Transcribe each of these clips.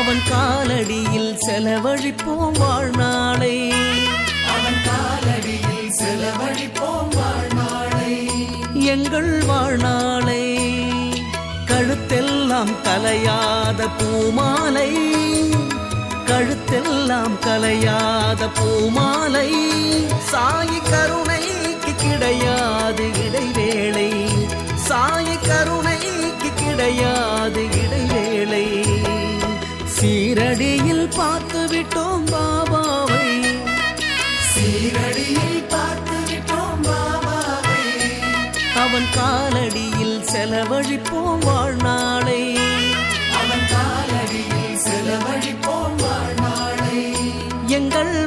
அவன் காலடியில் செலவழிப்போம் வாழ்நாளை. அவன் காலடியில் செலவழிப்போம் வாழ்நாளை. எங்கள் வாழ்நாளை. கழுத்தெல்லாம் கலையாத பூமாலை. கழுத்தெல்லாம் கலையாத பூமாலை. சாயி கருணைக்கு கிடையாது விட்டோம் பாபாவை. சீரடியில் பார்த்து விட்டோம் பாபாவை. அவன் காலடியில் செலவழிப்போம் வாழ்நாளை. அவன் காலடியில் செலவழிப்போம் வாழ்நாளை. எங்கள்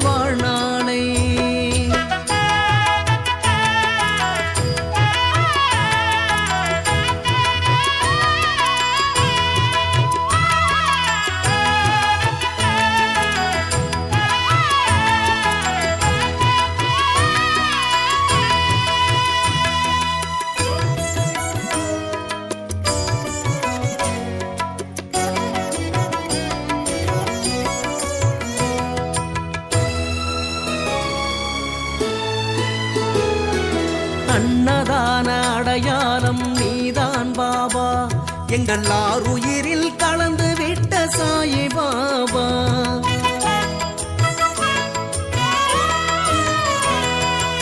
எங்கள் ஆறுயிரில் கலந்து விட்ட சாயி பாபா.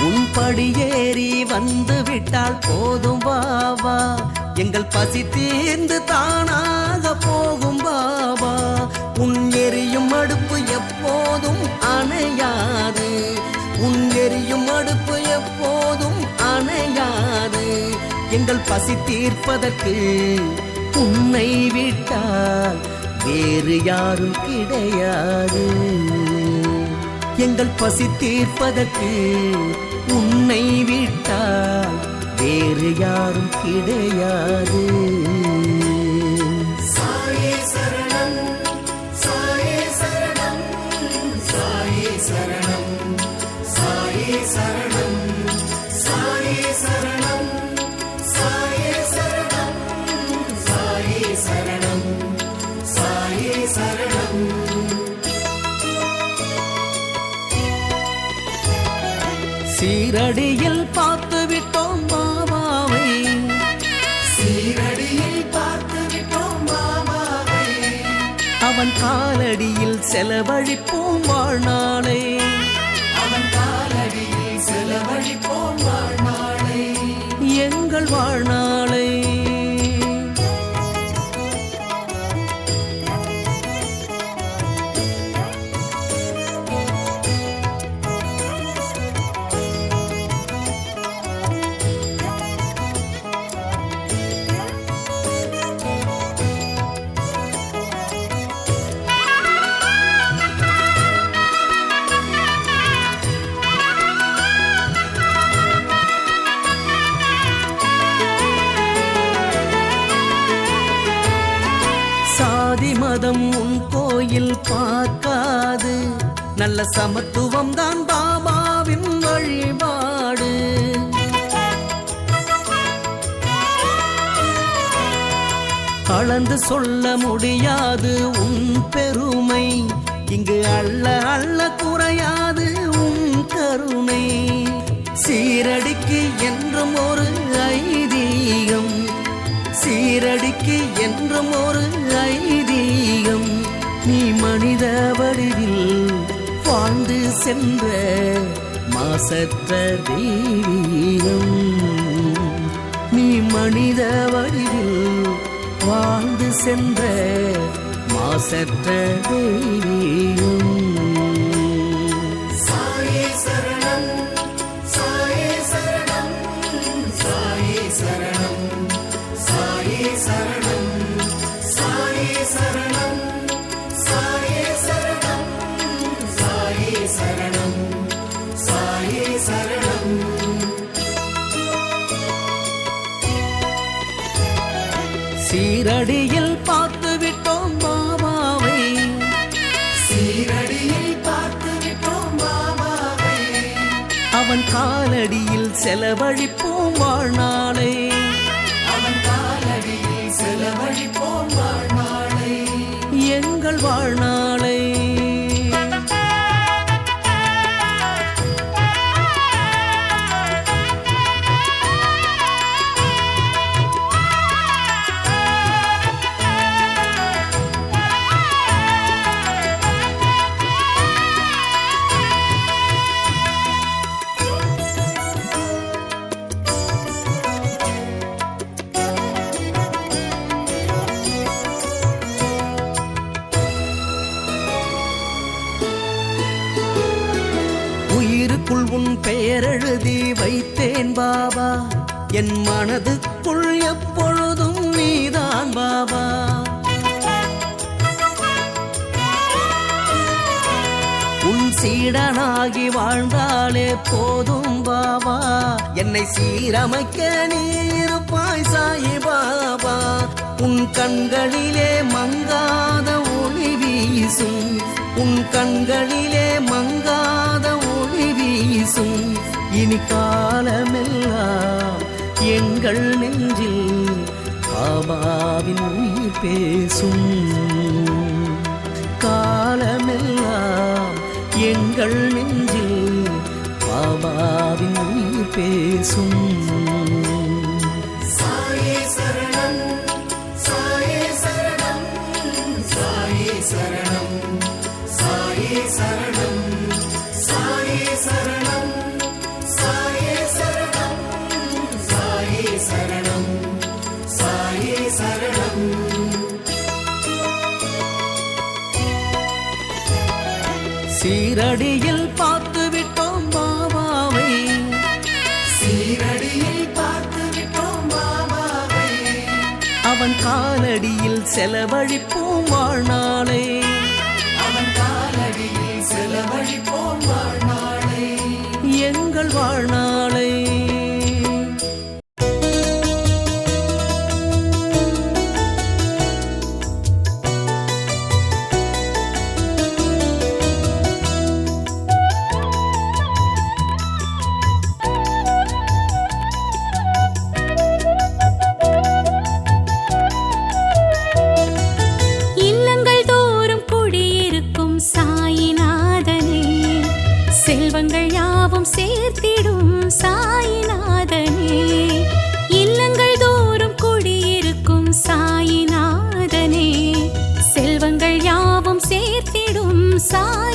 உன் படியேறி வந்து விட்டால் போதும் பாபா. எங்கள் பசி தீர்ந்து தானாக போகும் பாபா. உன் எரியும் அடுப்பு எப்போதும் அணையாது. உன் எரியும் அடுப்பு எப்போதும் அணையாது. எங்கள் பசி தீர்ப்பதற்கு உன்னை விட்டால் வேறு யாரும் கிடையாது. எங்கள் பசி தீர்ப்பதற்கு உன்னை விட்டால் வேறு யாரும் கிடையாது. சாயே சரணம் சாயே சரணம். சீரடியில் பார்த்து விட்டோம் பாபாவை சீரடியில் பார்த்து விட்டோம் பாபாவை அவன் காலடியில் செலவழிப்போம் வாழ்நாளை. நல்ல சமத்துவம் தான் பாபாவின் வழிபாடு. கலந்து சொல்ல முடியாது உன் பெருமை. இங்கு அள்ள அள்ள குறையாது உன் கருணை. சீரடிக்கு என்றும் ஒரு ஐதீகம். சீரடிக்கு என்றும் ஒரு ஐதீகம். நீ மனித வடிவில் வாழ்ந்து சென்ற மாசற்ற தெய்வீகம் நீ மனித வடிவில் வாழ்ந்து சென்ற மாசற்ற தெய்வீகம் சீரடியில் பார்த்து விட்டோம் பாபாவை சீரடியில் பார்த்து விட்டோம் பாபாவை அவன் காலடியில் செலவழிப்போம் வாழ்நாளை. அவன் காலடியில் செலவழிப்போம் வாழ்நாளை. எங்கள் வாழ்நாளை. என் மனதுக்குள் எப்பொழுதும் நீதான் பாபா. உன் சீடனாகி வாழ்ந்தாலே போதும் பாபா. என்னை சீரமைக்க நீ இருப்பாய் சாயி பாபா. உன் கண்களிலே மங்காத ஒளி வீசும். உன் கண்களிலே மங்காத எங்கள் நெஞ்சில் பாபாவின் உயிர் பேசும். காலமெல்லாம் எங்கள் நெஞ்சில் பாபாவின் உயிர் பேசும். சீரடியில் பார்த்து விட்டோம் பாபாவை சீரடியில் பார்த்து விட்டோம் பாபாவை அவன் காலடியில் செலவழிப்போம் வாழ்நாளை. அவன் காலடியில் செலவழிப்போம் வாழ்நாளை. எங்கள் வாழ்நாளை सारा